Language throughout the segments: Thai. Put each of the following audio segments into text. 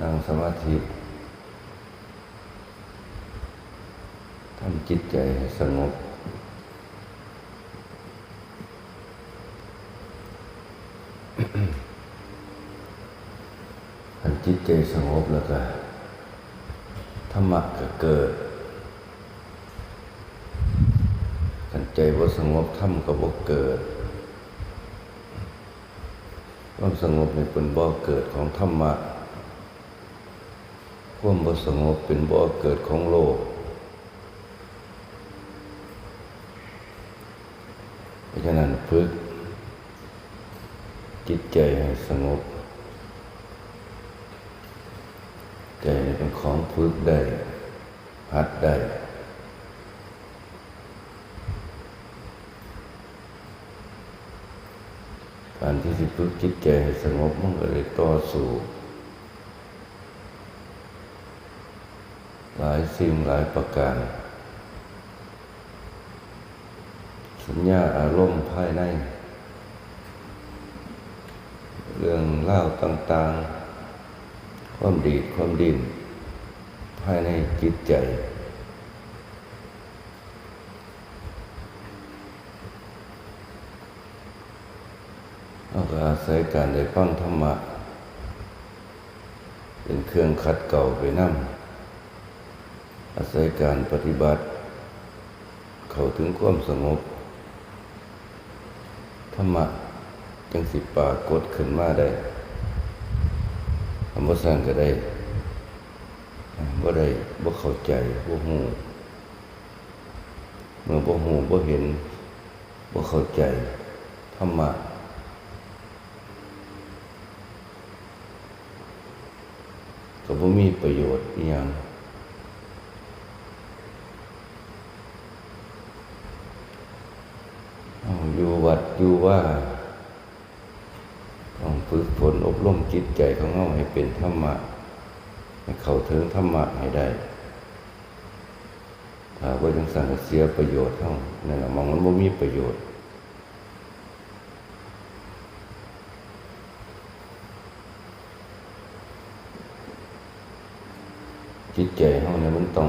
นั่งสมาธิทำจิตใจสงบอันจิตใจสงบแล้วก็ธรรมะก็เกิดขันใจว่าสงบธรรมก็บ่เกิด ความสงบในเป็นบ่อเกิดของธรรมะ ความบ่สงบเป็นบ่อเกิดของโลกเพราะฉะนั้นฝึก จิตใจให้สงบ ใจเป็นของฝึกได้หัดได้การที่สิฝึกจิตใจให้สงบมันก็เลยต่อสู้ หลายสิ่งหลายประการ สัญญาอารมณ์ภายใน เรื่องเล่าต่างๆ ความดีความดินภายในจิตใจเราอาศัยการได้ฟังธรรมะ เป็นเครื่องขัดเก่าไปนั่ อาศัยการปฏิบัติ เข้าถึงความสงบ ธรรมะจังสิปากฏขึ้นมาได้คำว่าสร้างก็ได้บ่ได้บ่เข้าใจบ่ฮู้เมื่อบ่ฮู้บ่เห็นบ่เข้าใจธรรมะก็บ่มีประโยชน์อีหยังเอาอยู่วั ดอยู่ว่าต้องฝึกฝนอบรมจิตใจของเราให้เป็นธรรมะ ให้เข้าถึงธรรมะให้ได้ถ้าว่าจังสั่งเสียประโยชน์เท่านั่นแหละมองมันบ่มีประโยชน์ จิตใจเฮาเนี่ยมันต้อง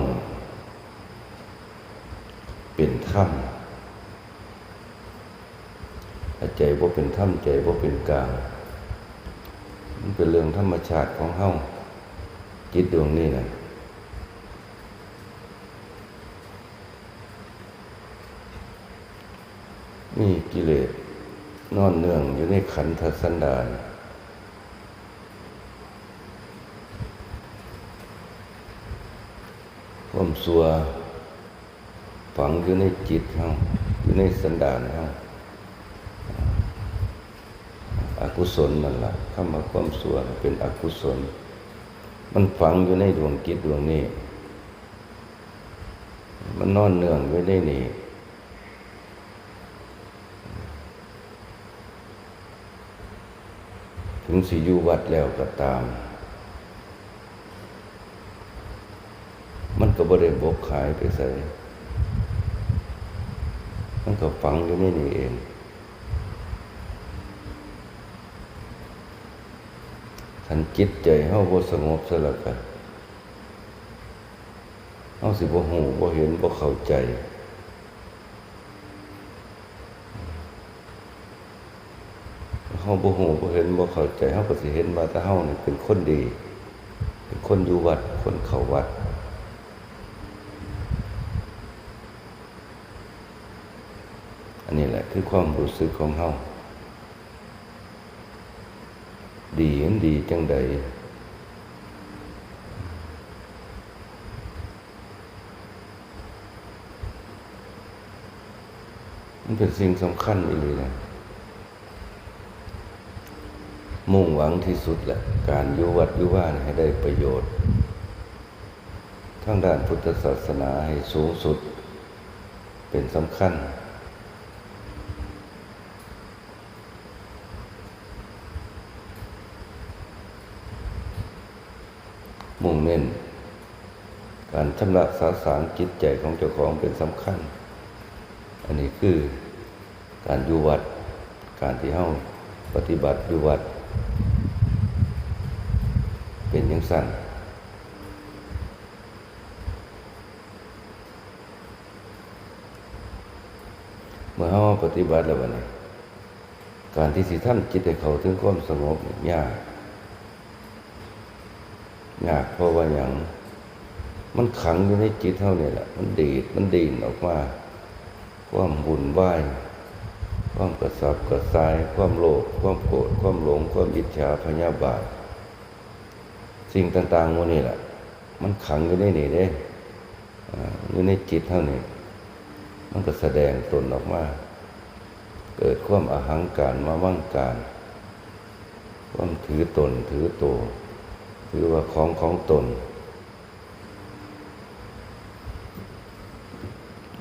เป็นธรรม ใจบ่าเป็นธรรมใจบ่าเป็นกลางมันเป็นเรื่องธรรมชาติของเฮาจิตดวงนี้นะมีกิเลสนอนเนื่องอยู่ในขันธสันดานความสัวฝังอยู่ในจิตเฮาอยู่ในสันดานเฮาอา กุศลนั่นล่ะคำว่าความสัวเป็นอกุศล มันฝังอยู่ในดวงจิตดวงนี้ มันนอนเนื่องไว้ในนี่ถึงสิอยู่วัดแล้วก็ตาม มันก็บ่ได้บกขายไปใส่มันก็ฝังอยู่ในนี่เอง ทันจิตใจเฮาบ่สงบซะแล้วก็เฮาสิบ่ฮู้บ่เห็นบ่เข้าใจ เฮาบ่ฮู้บ่เห็นบ่เข้าใจเฮาก็สิเห็นว่าถ้าเฮานี่เป็นคนดี เป็นคนอยู่วัด คนเข้าวัดอันนี้แหละคือความรู้สึกของเฮา ดีมันดีจังใดมันเป็นสิ่งสำคัญอีหลีนะมุ่งหวังที่สุดแหละ การยู่วัดยู่ว่านให้ได้ประโยชน์ ทั้งด้านพุทธศาสนาให้สูงสุด เป็นสำคัญ มุ่งเน้น การชำระสาสางจิตใจของเจ้าของเป็นสำคัญ อันนี้คือการอยู่วัด การที่เฮาปฏิบัติอยู่วัด เป็นยังสั้นเมื่อเฮาปฏิบัติแล้วบัดนี้การที่สิทำจิตให้เขาถึงความสงบนี่ยาก ยากเพราะว่าอย่างมันขังอยู่ในจิตเท่านี้แหละ มันดีดมันดีนออกมาความบุญไหวายความกระสับกระส่าย ความโลภความโกรธความหลง ความอิจฉาพยาบาท สิ่งต่างๆพวกนี้แหละ มันขังอยู่ในนี่เด้อ่าอยู่ในจิตเท่านี้มันก็แสดงตนออกมา เกิดความอาหังการมาว่างการ ความถือตนถือตัว ถือว่าของของตน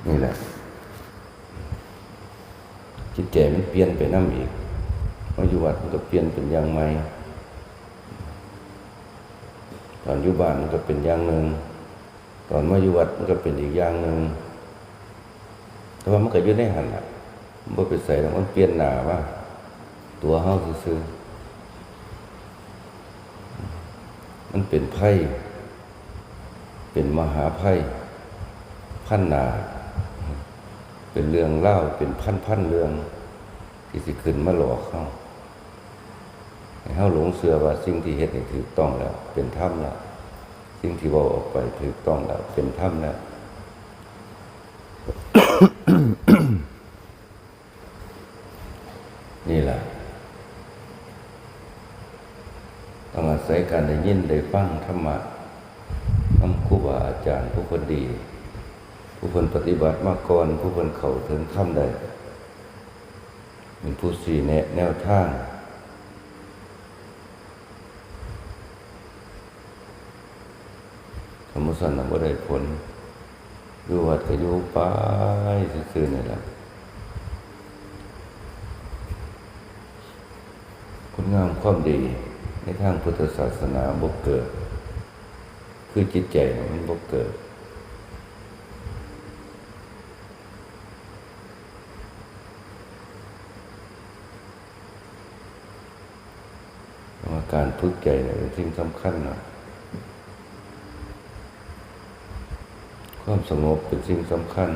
นี่แหละจิตใจมันเปลี่ยนไปน้ำอีกมาอยู่วัดมันก็เปลี่ยนเป็นอย่างใหม่ตอนอยู่บ้านมันก็เป็นอย่างหนึ่งตอนมาอยู่วัดมันก็เป็นอีกอย่างหนึ่งแต่ว่ามันก็อยู่ในหันละมันไปใส่แล้วมันเปลี่ยนหนาว่า ตัวเฮาซื่อๆ มันเป็นไพ่เป็นมหาไพ่พันนาเป็นเรื่องเล่าเป็นพันพันเรื่อง ที่สิขึ้นมาหลอกเขาให้เขาหลงเสือว่าสิ่งที่เฮ็ดนี่ถูกต้องแล้ว เป็นถ้ำแล้วสิ่งที่บอกออกไปถูกต้องแล้ว เป็นถ้ำแล้ว นี่แหละ ต้องอาศัยการได้ยินได้ ฟังธรรมะคำครูบาอาจารย์ผู้คนดี ผู้คนปฏิบัติมาก่อน ผู้คนเข้าถึงธรรมได้เป็นผู้สี่แนแนวทางธรรมสันนบ่ได้ผลอยู่วัดก็อยู่ไปซื่อๆนี่แหละคุณงามความดี ในทางพุทธศาสนาบกเกิด คือจิตใจน่ะมันบกเกิดว่าการฝึกใจเนี่ยเป็นสิ่งสำคัญนะความสงบเป็นสิ่งสำคัญ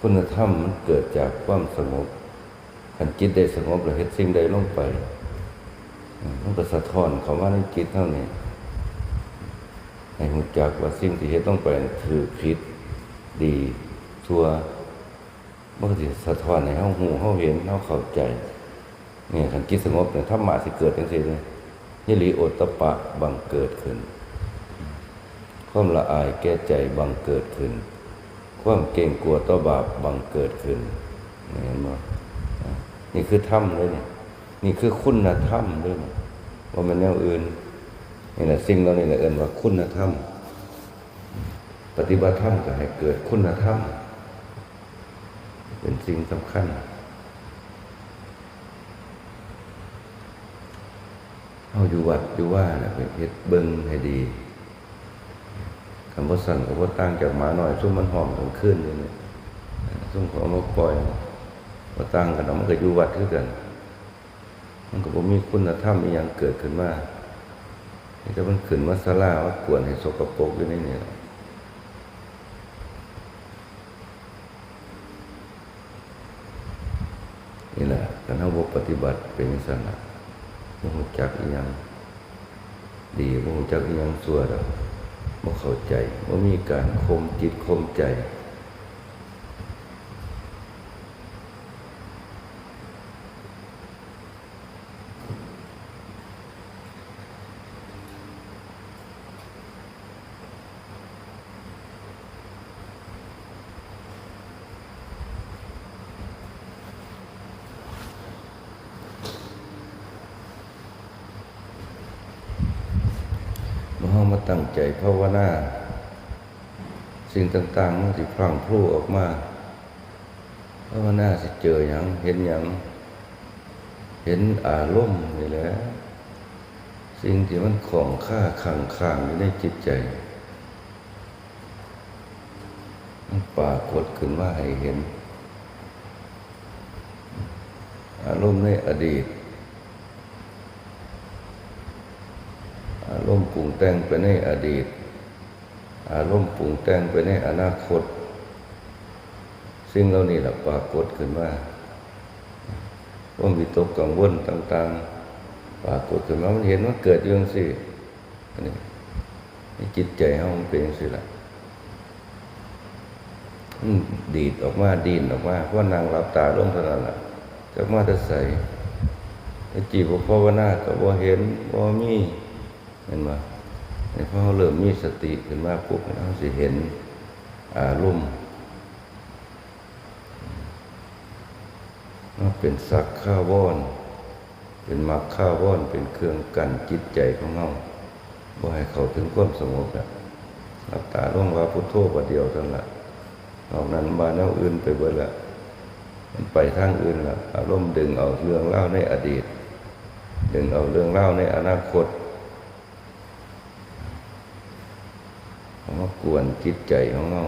คุณธรรมมันเกิดจากความสงบขันจิตได้สงบแล้วเฮ็ดสิ่งใดลงไป มันก็สะท้อนเขาว่าในจิตเท่านี้ให้หูจักว่าสิ่งที่เฮ็ดต้องไปถือผิดดีชั่วมันก็สิสะท้อนในห้เฮาหูเฮาเห็นเฮาเข้าใจเนี่ยขันจิตสงบเนี่ยธรรมะสิเกิดจังซี่เลยยิริโอตปะบังเกิดขึ้น ความละอายแก้ใจบังเกิดขึ้น ความเก่งกลัวต่อบาปบังเกิดขึ้นเห็นไหมนี่คือธรรมเลยเนี่ย นี่คือคุณธรรมด้วยว่ามันแนวอื่นนี่แหละสิ่งเรานี่แหละเอินว่าคุณธรรม ปฏิบัติธรรมก็ให้เกิดคุณธรรม เป็นสิ่งสำคัญ เอาอยู่วัดอยู่ว่าน่ะเป็นเฮ็ดเบิ่งให้ดีคำว่าสั่นกับว่าตั้งจากหมาหน่อยซุ่มมันหอมกลางคืนนี่เนี่ยซุ่มของมาปล่อยว่าตั้งกันเอามันก็อยู่วัดคือกัน มันก็บ่มีคุณธรรมอีหยังเกิดขึ้นมานี่แต่มันขึ้นมาศาลาว่ากวนให้สกปรกอยู่ในนี่แหละนี่แหละการเฮาบ่ปฏิบัติเป็นจังซั่นนะบ่รู้จักอีหยังดีบ่รู้จักอีหยังชั่วดอกบ่เข้าใจบ่มีการคมจิตคมใจามาตั้งใจภาวนาสิ่งต่างๆ มันสิพรั่งพรูออกมาภาวนาสิเจอหยังเห็นหยังเห็นอารมณ์นี่แหละสิ่งที่มันของค่าขังข้างอยู่ในจิตใจ มันปรากฏขึ้นมาให้เห็น อารมณ์ในอดีต อ อารมณ์ปรุงแต่งไปในอดีต อารมณ์ปรุงแต่งไปในอนาคตสิ่งเหล่านี้แหละปรากฏขึ้นมาว่ามีตกกังวลต่าง ๆ ปรากฏขึ้นมามันเห็นว่าเกิดอยังสิน,นี่จิตใจเฮาเป็นอย่งสิละมันดีดออกมาดีนออกมาเพราะนางหลับตาลงเท่านั้นแหละจากมาจะใส่ไอ้จีบภาวนาก็บ่เห็นบ่มี ห็นไหมไอ้พอเราเริ่มมีสติขึ้นมาปุ๊บเราสิเห็นอารมณ์มันเป็นสักข้าวอน เป็นมรรคข้าวอน เป็นเครื่องกันจิตใจของเราบ่ให้เขาถึงความสงบนะหลับตาล่วงว่าพุทโธประเดียวเท่านั้นละนอกนั้นมาแนวอื่นไปเบิดละมันไปทางอื่นละอารมณ์ดึงเอาเรื่องเล่าในอดีต ดึงเอาเรื่องเล่าในอนาคต เอามากวนจิตใจของเรา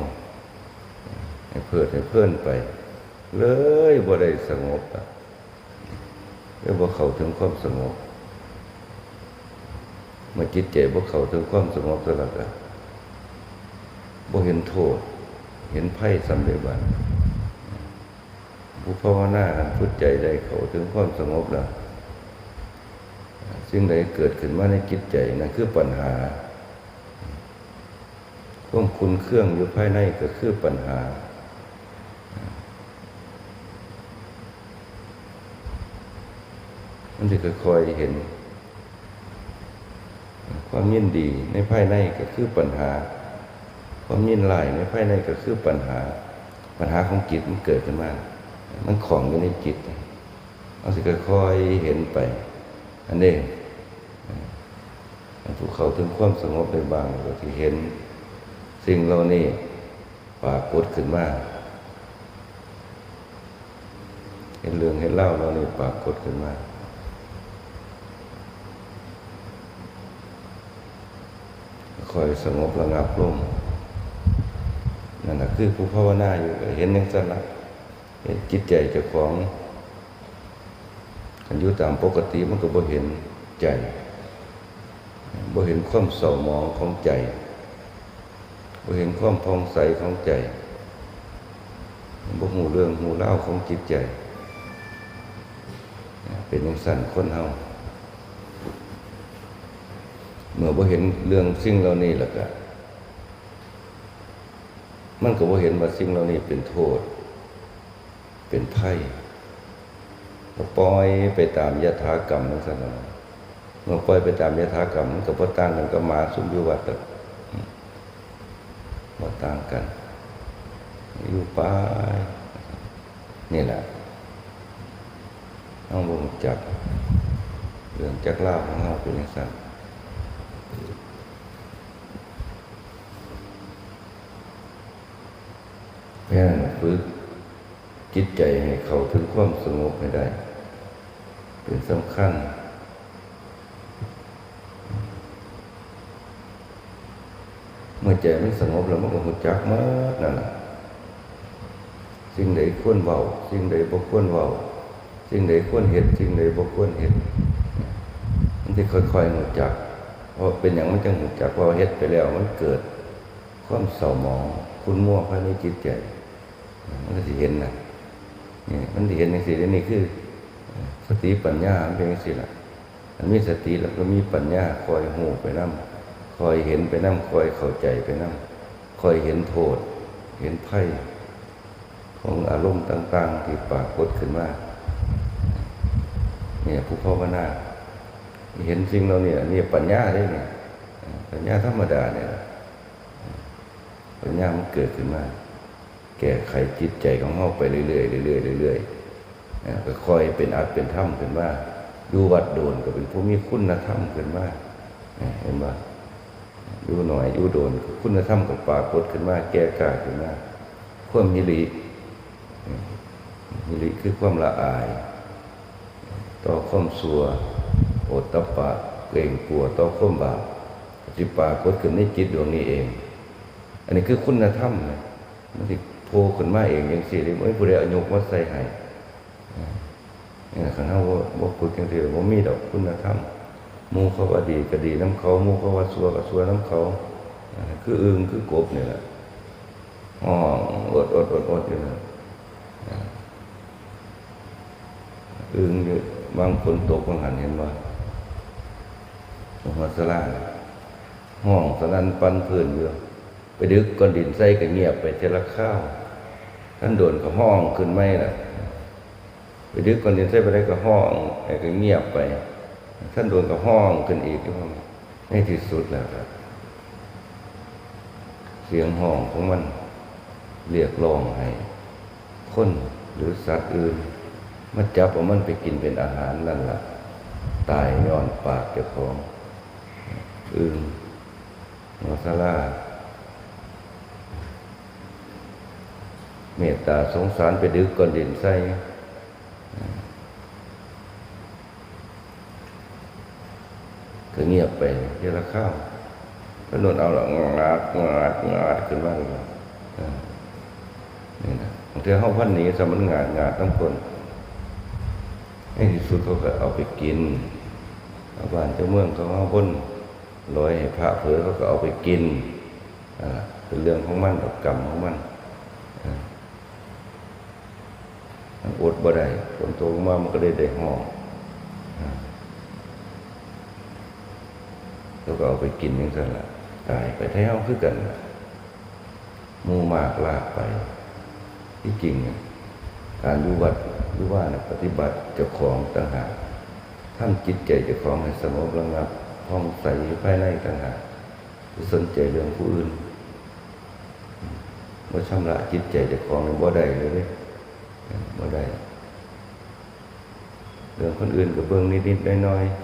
ให้เพิดให้เพื่อนไป เลยบ่ได้สงบอะเลยบ่เข้าถึงความสงบเมื่อจิตใจบ่เข้าถึงความสงบแล้วก็บ่เห็นโทษ เห็นไพ่สำเร็จบันผู้ภาวนานั้นพุทธใจได้เข้าถึงความสงบแล้วสิ่งใดเกิดขึ้นมาในจิตใจนั่นคือปัญหา ความคุณเครื่องอยู่ภายในก็คือปัญหา มันจะค่อยๆเห็น ความยินดีในภายในก็คือปัญหา ความยินลายในภายในก็คือปัญหา ปัญหาของจิตมันเกิดขึ้นมา มันของอยู่ในจิตเอาสิค่อยๆเห็นไป อันนี้ผู้เขาถึงความสงบในบางก็ที่เห็น สิ่งเหล่านี้ปรากฏขึ้นมาเห็นเรื่องเห็นเล่าเหล่านี้ปรากฏขึ้นมาคอยสงบระงับลงนั่นแหละคือผู้ภาวนาอยู่เห็นอย่างสั้นละเห็นจิตใจเจ้าของอันยู่ตามปกติมันก็บ่เห็นใจบ่เห็นความเศร้าหมองของใจ บ่เห็นความพองใสของใจบ่หูเรื่องหูเล่าของจิตใจ เป็นอย่างสั้นคนเฮาเมื่อบ่เห็นเรื่องสิ่งเหล่านี้แล้วก็มันก็บ่เห็นว่าสิ่งเหล่านี้เป็นโทษ เป็นไพ่ปล่อยไปตามยถากรรมนั่นซะนะเมื่อปล่อยไปตามยถากรรมมันก็บ่ต่างกันก็มาสุมอยู่วัดแต่ ต่างกัน อยู่ไปนี่แหละต้องบ่รู้จักเรื่องจักล่าของเราเป็นอย่างนั้นเพราะฉะนั้นฝึกจิตใจให้เขาถึงความสงบให้ได้ เป็นสำคัญ เมื่อใจมันสงบแล้วมันก็หุจักมากนั่นแหละสิ่งใดควรเบาสิ่งใดบ่ควรเบาสิ่งใดควรเห็นสิ่งใดบ่ควรเห็นมันจะค่อยๆหุจักเพราะเป็นอย่างมันจะหุจักเพราะเฮ็ดไปแล้วมันเกิด ความเศร้าหมองคุณมั่วภายในจิตใจมันก็สิเห็นนะนี่มันสิเห็นในสิ่งนี้คือ สติปัญญาเป็นสิ่งละมันมีสติแล้วก็มีปัญญาคอยหูไปนั่ คอยเห็นไปนั่งคอยเข้าใจไปนั่งคอยเห็นโทษ เห็นไพ่ของอารมณ์ต่าง ๆ ที่ปรากฏขึ้นมาเนี่ยผู้ภาวนาเห็นสิ่งเราเนี่ยนี่ปัญญาได้เนี่ยปัญญาธรรมดาเนี่ยปัญญามันเกิดขึ้นมา แก้ไขจิตใจของเราไปเรื่อยๆเรื่อยๆเรื่อยๆก็คอยเป็นอัดเป็นถ้ำขึ้นมาดูวัดโดนก็เป็นผู้มีคุณธรรมขึ้นมาเห็นไหม อยู่หน่อยอยู่โดน คุณธรรมกับปรากฏขึ้นมาแก้กล้าขึ้นมาความมิริมิริคือความละอาย ต่อความสัวโอตตปะเกรงกลัวต่อความบาปจิปรากฏขึ้นในจิตดวงนี้เอง อันนี้คือคุณธรรมนะมันสิโผล่ขึ้นมาเองอย่างสี่เลยไม่ผู้ใดอายกมาใส่ให้นี่ขันห้าว่าว่าฝึกอย่างที่ว่ามีดอกคุณธรรม มูเขาว่าดีก็ดีน้ำเขามูเขาว่าซัวก็ซัวน้ำเขาคืออึงคือกบเนี่แหละอ๋ออดอดอดอดอยู่นะอึงอยู่บางคนตกบางหันเห็นว่าหัวสลาห้องสนันปันพื้นอยู่ไปดึกก้อนดินใส่ก็เงียบไปเทละข้าวท่านโดนก็ห้องขึ้นไม่ล่ะ ไปดึกก่อนเรียนใส่ไปได้ก็ห้องไอ้ก็เงียบไป ท่านโดนก็ห้องขึ้นอีกที่ว่าในที่สุดแล้วครับเสียงห้องของมันเรียกร้องให้คนหรือสัตว์อื่นมาจับเอามันไปกินเป็นอาหารนั่นล่ะ ตายย้อนปากเจ้าของอึงมอสลาเมตตาสงสารไปดึกก้อนดินใส่ ก็เงียบไปเยอะละข้าวก็นนเอาละงาดงาดงาดขึ้นมาเลยอ่านี่นะบางทีเขาพันหนีสมันงาดงาดทั้งคนในที่สุดเขาก็เอาไปกินเอาบ้านเจ้าเมืองเขาเอาพ้นลอยให้พระเผลอเขาก็เอาไปกินเป็นเรื่องของมันกับกรรมของมันอดบ่ได้ฝนตกมามันก็ได้ได้ห้อง แล้วก็เอาไปกินอย่างนั้นละตายไปแท้วคือกันละมูมากลากไป ที่จริงการยูวัดหรือว่านะปฏิบัติเจ้าของต่างหากท่านจิตใจเจ้าของให้สงบระงับห้องใสภายในต่างหากสนใจเรื่องผู้อื่นว่าชำระจิตใจเจ้าของในบ่ได้เลยบ่ได้เรื่องคนอื่นก็เบิ่งนิดๆน้อยๆ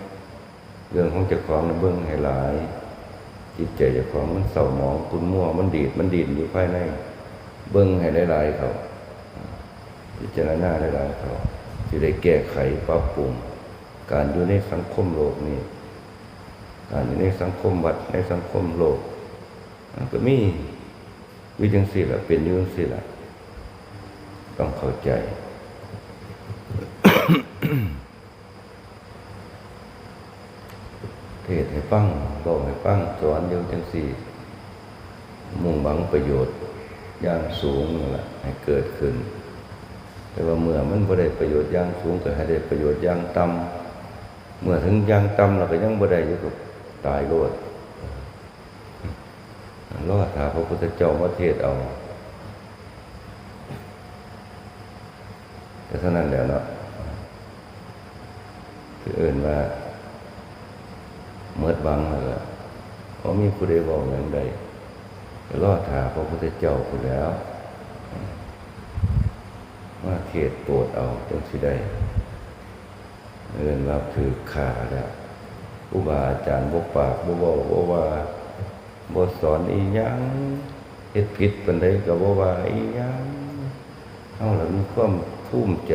เรื่องของเจ้าของนะเบิ่งให้หลาย จิตใจเจ้าของมันเศร้าหมองคุณมั่วมันดีดมันดินอยู่ภายใน เบิ่งให้หลายๆเขาพิจารณาหลายๆเขาจะได้แก้ไขปรับปรุงการอยู่ในสังคมโลกนี้การอยู่ในสังคมวัดในสังคมโลกก็มีวิจังสี่ละเป็นยังสี่ละต้องเข้าใจ เท ศให้ฟังบอกให้ฟังสอนเดียวจังสี่ มุ่งหวังประโยชน์อย่างสูงนั่นแหละให้เกิดขึ้น แต่ว่าเมื่อมันบ่ได้ประโยชน์อย่างสูงก็ให้ได้ประโยชน์อย่างต่ำเมื่อถึงอย่างต่ำเราก็ยังบ่ได้อยู่กับตายโลดรอดถาพระพุทธเจ้ามาเทศเอาแต่เท่านั้นแล้วเนาะคือเอื่นว่า เมื่อบังแล้วก็เพราะมีผู้ใดบอกอย่างใดรอดถาพระพุทธเจ้าคนแล้วว่าเทศโปรดเอาจงสิได้เอื่นว่าถือขาแล้วอุบาอาจารย์บกปากบบอกบว่าบสอนอีหยังเฮ็ดผิดปันใดก็บว่าอีหยังเอาแล้วมีความภูมิใจ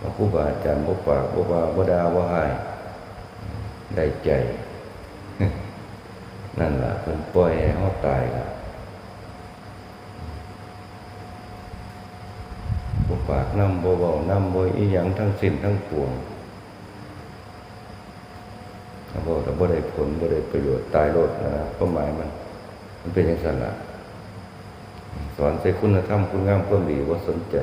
ว่าครูบาอาจารย์บกปากบว่าบดาว่าให้ ได้ใจ นั่นแหละเพิ่นปล่อยให้เฮาตายล่ะบกปากน้ำบ่เว้านำบ่อีหยังทั้งสิ้นทั้งปวงถ้าบ่แต่บ่ได้ผลบ่ได้ประโยชน์ตายโลดนะก็หมายมัน มันเป็นอย่างนั้นละสอนใส่คุณธรรมคุณงามความดีว่าสนใจ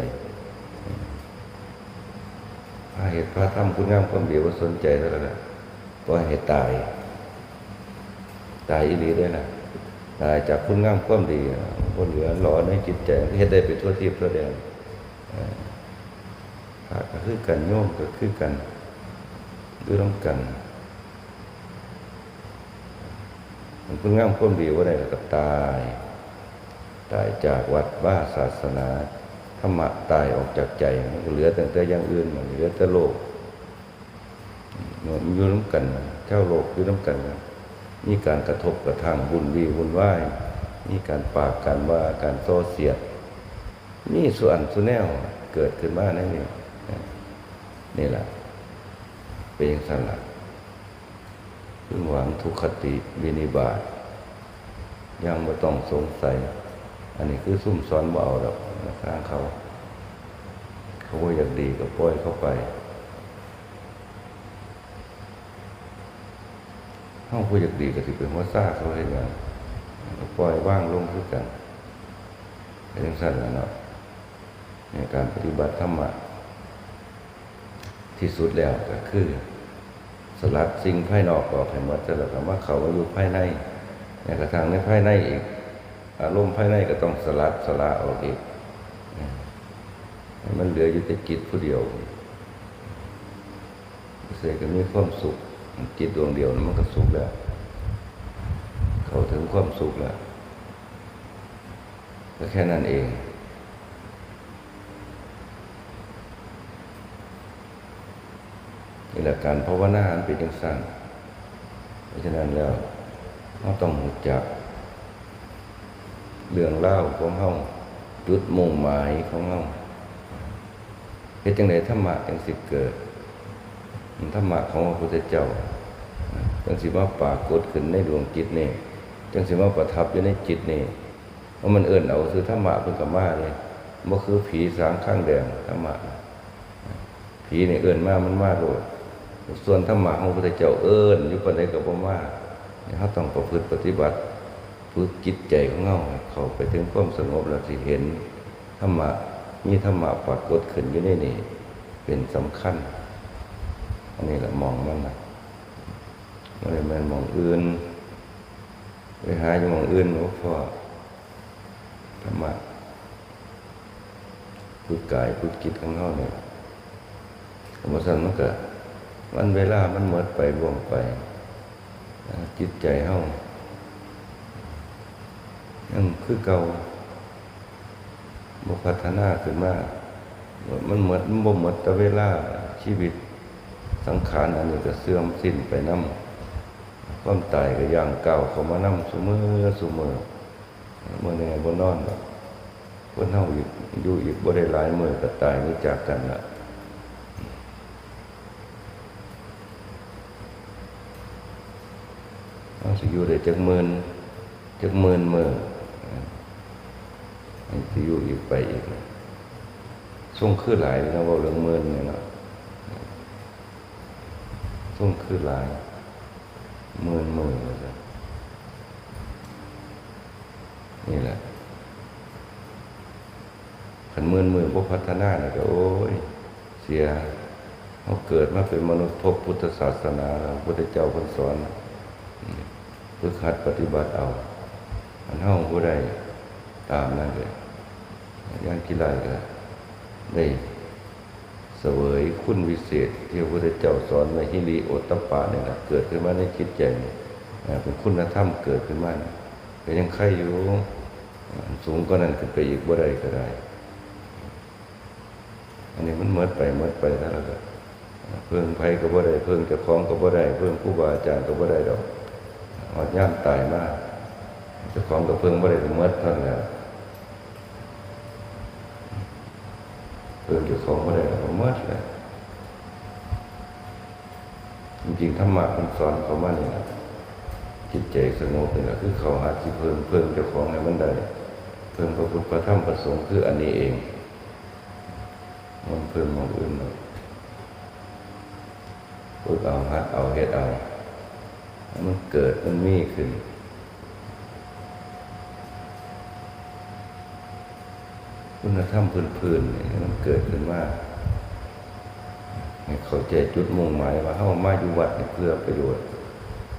พาเหตุพาธรรมคุณงามความดีว่าสนใจแล้วแหละ ปล่อยให้ตาย ตายอีหลีได้นะตายจากคุณงามความดีคนเหลือหล่อในจิตใจเฮ็ดได้ไปทั่วทิพย์ทั่วแดนพระก็คือกันโยมก็คือกันดูร่วมกันมันคุณงามความดีว่าได้แล้วก็ตาย ตายจากวัดว่าศาสนาธรรมะตายออกจากใจมันเหลือแต่แต่อย่างอื่นมันเหลือแต่โลก มันอยู่น้ำกันเจ้าโลกอยู่น้ำกันมีการกระทบกระทั่งบุญวีบุญไหวมีการปากการว่าการโซเสียดมีส่วนสุแนวเกิดขึ้นมาในนี่นี่แหละเป็นอย่างสั้นละพึ่งหวังทุกขติวินิบาตยังไม่ต้องสงสัย อันนี้คือซุ่มซ้อนเบเอาดอกข้างเขา เขาว่าอยากดีก็ปล่อยเข้าไป ห้องผู้อยากดีก็สิเป็นหัวซ่าเขาเห็นอย่าปล่อยว่างลงคือกันเป็นจังสั้นแล้วเนาะในการปฏิบัติธรรมะที่สุดแล้วก็คือ สลัดสิ่งภายนอกออกให้หมดแต่ละคำว่าเขาอยู่ภายในในกระทั่งในภายในอีก อารมณ์ภายในก็ต้องสลัดสละออกอีกมันเหลืออยู่แต่จิตผู้เดียวเสกก็มีความสุข จิตดวงเดียวนั้นมันก็สุขแล้ว เขาถึงความสุขแล้วก็แค่นั้นเอง นี่แหละการภาวนาอันเป็นจังสั้นเพราะฉะนั้นแล้วเราต้องหูจัก เรื่องเล่าของเฮาจุดมุ่งหมายของเฮาเฮ็ดจังไดธรรมะจังสิเกิด ธรรมะของพระพุทธเจ้าจังสิว่าปรากฏขึ้นในดวงจิตนี่จังสิว่าประทับอยู่ในจิตนี่เพราะมันเอิ้นเอาคือธรรมะเพิ่นก็มาเลยบ่คือผีสางข้างแดงธรรมะผีนี่เอิ้นมากมันมากโลดส่วนธรรมะของพระพุทธเจ้าเอิ้นอยู่ปานใดก็บ่มาเฮาต้องประพฤติปฏิบัติฝึกจิตใจของเราเขาไปถึงความสงบแล้วสิเห็นธรรมะมีธรรมะปรากฏขึ้นอยู่ในนี่เป็นสำคัญ อันนี้แหละมองมันนะไม่ได้แมันมองอื่นไปหาอยู่มองอื่นหลวงพ่อธรรมะฝึกกายฝึกจิตของเราเนี่ยธรรมสันมันเก็วันเวลามันหมดไปล่วงไปจิตใจเฮายังคือเก่าบพัฒนาขึ้นมา มันหมือนมันบ่หมดแต่เวลาชีวิต สังขารอันนี้ก็เสื่อมสิ้นไปน้ำความตายก็ย่างเก่าเขามาน้ำสมือสมือเมื่อไงบนนอนแบบคนเฮาอยู่อยู่อีกบ่ได้หลายมือก็ตายนี้จากกันละเราสิอยู่ได้จักหมื่นจักหมื่นมือสิอยู่อีกไปอีกส่งคือหลายนะว่าเรื่องหมื่นเนี่ยเนาะ ส่งคือหลายหมื่นหมื่นเลยนี่แหละขันหมื่นหมื่นพวกพัฒนาเนี่ยก็โอ้ย เสียเขาเกิดมาเป็นมนุษย์พบพุทธศาสนาพระพุทธเจ้าคนสอนฝึกหัดปฏิบัติเอาอันเฮาผู้ใดตามนั่นเลยย่างกีฬาก็ได้ สวยคุณวิเศษ ที่พระพุทธเจ้าสอนในฮิริโอตตปปะเนี่ยนะเกิดขึ้นมาในจิตใจเนี่ยเป็นคุณธรรมเกิดขึ้นมาก็ยังใครอยู่สูงก็นั้นขึ้นไปอีกบ่ได้ก็ได้ อันนี้มันเมิดไปเมิดไปแล้วก็เพิ่งภัยก็บ่ได้เพิ่งเจ้าของก็บ่ได้เพิ่งผู้บาอาจารย์ก็บ่ได้ดอกหอดย่ามตายมากเจ้าของก็เพิ่งบ่ได้เมิดเท่านั้นแหละ เพิ่งเจ้าของบ่ได้ก็เมิดเลยจริงๆธรรมะมันสอนเขามาเนี่ยจิตใจสงบเนี่ยคือเขาหาที่เพิ่มเพิ่มเจ้าของให้มันได้เพิ่มพระพุทธพระธรรมพระสงฆ์คืออันนี้เอง มันเพิ่มมองอื่นเลยฝึกเอาหัดเอาเฮ็ดเอา มันเกิดมันมีขึ้น คุณธรรมพื้นๆเนี่ยมันเกิดขึ้นมาเขาใจจุดมุ่งหมายว่าเฮามาอยู่วัดเพื่อประโยชน์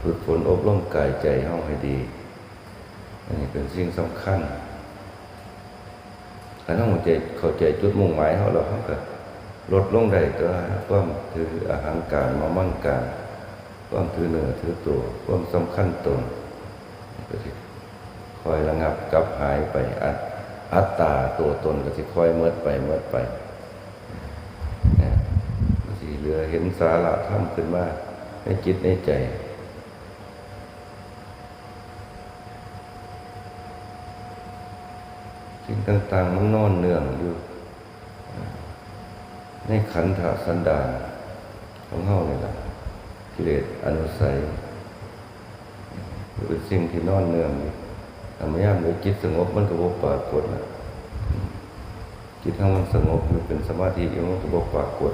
ฝึกฝนอบรมกายใจเฮาให้ดี อันนี้เป็นสิ่งสำคัญถ้าเฮาใจเข้าใจจุดมุ่งหมายเฮาแล้วเฮาก็ลดลงได้ตัวความถืออาหารการมามั่งการความถือเนื้อถือตัวความสำคัญตนก็คอยระงับกับหายไปอัต อัตตาตัวตนก็สิคอยเมิดไปเมิดไปนะสิเหลือเห็นสาระธรรมขึ้นมาในจิตในใจสิ่งต่างๆมันนอนเนื่องอยู่ ในขันธสันดานของเฮานี่แหละกิเลสอนุสัยเป็นสิ่งที่นอนเนื่องอยู่ ธรรมยามโดยจิตสงบมันก็บ่ปรากฏนะจิตทั้งมันสงบมันเป็นสมาธิอยู่มันก็บ่ปรากฏ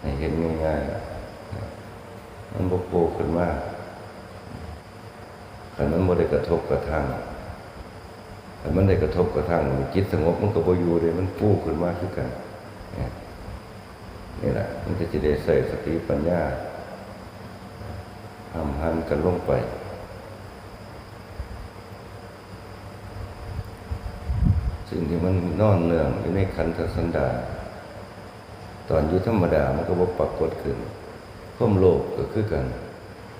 ให้เห็นง่ายๆมันบ่โผล่ขึ้นมาขันมันบ่ได้กระทบกระทั่งขันมันได้กระทบกระทั่งจิตสงบมันก็บ่อยู่เลยมันฟูขึ้นมาคือกันนี่ยนี่แหละมันก็จะได้ใส่สติปัญญาทำหันกันลงไป สิ่งที่มันนอนเนื่องอยู่ในขันธสันดาตอนอยู่ธรรมดามันก็บปรากฏขึ้นความโลภก็คือกัน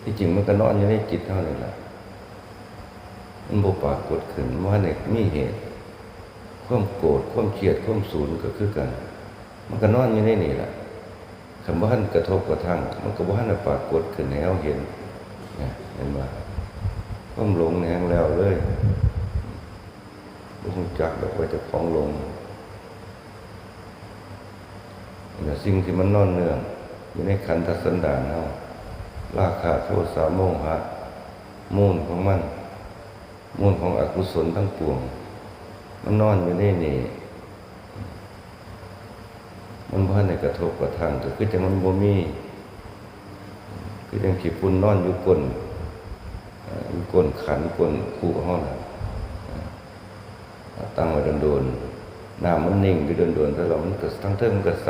ที่จริงมันก็นอนอยู่ในจิตเท่านั้นแหละมันบปรากฏขึ้นว่าในมีเหตุความโกรธความเครียดความสูญก็คือกัน มันก็นอนอยู่ในนี่แหละคำว่าท่านกระทบกระทั่ง มันก็บ่ท่านปรากฏขึ้นให้เราเห็นเห็นว่าความหลงแหงแล้วเลย รู้จักดอกว่าจะของลงเนี่สิ่งที่มันนอนเนื่องอยู่ในขันธสันดานเฮาราคะโทษสะโมหะมูลของมัน มูลของอกุศลทั้งปวง มันนอนอยู่ในนี่มันบ่ในกระทบกระทั่งก็คือจังมันบ่มีคือจังขี้ปุ่นนอนอยู่ก้นอยู่ก้นขันก้นคู่ห้องน่ะเอา ตั้งไว้โดนๆน้ำมันนิ่งอยู่โดนๆแต่เรามันก็ทั้งเทิงมันก็ใส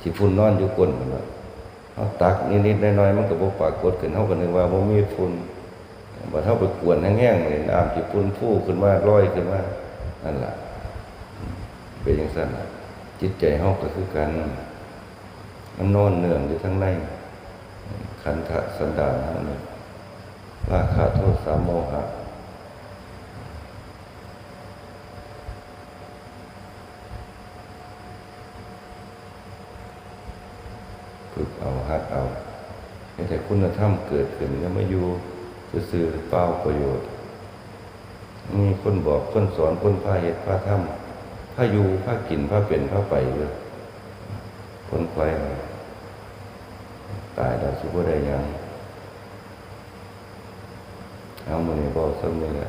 ขี้ฝุ่นนอนอยู่ก้นมันว่าเอาตักนิดๆน้อยๆมันก็บ่ปากฏขึ้นเฮาก็นึกว่าบ่มีฝุ่นบ่เท่าไปกวนแห้งๆเลยน้ำที่ปุ่นฟู่ขึ้นมาลอยขึ้นมานั่นแหละเป็นอย่างนั้นจิตใจเฮาก็คือกันมันนอนเนื่องอยู่ทั้งในขันธสันดานเฮานี่ราคะโทษสะโมหะ ฝึกเอาหัดเอาแต่คุณธรรมเกิดขึ้นแล้วมาอยู่ซื่อเปล่าประโยชน์มีคนบอกคนสอนคนพาเหตุพาธรรมพาอยู่พากินพาเป็นพาไปเลยคนควายตายแล้วสุบ่ได้ยังเอามือนี่บอกซ้ำนี่แหละ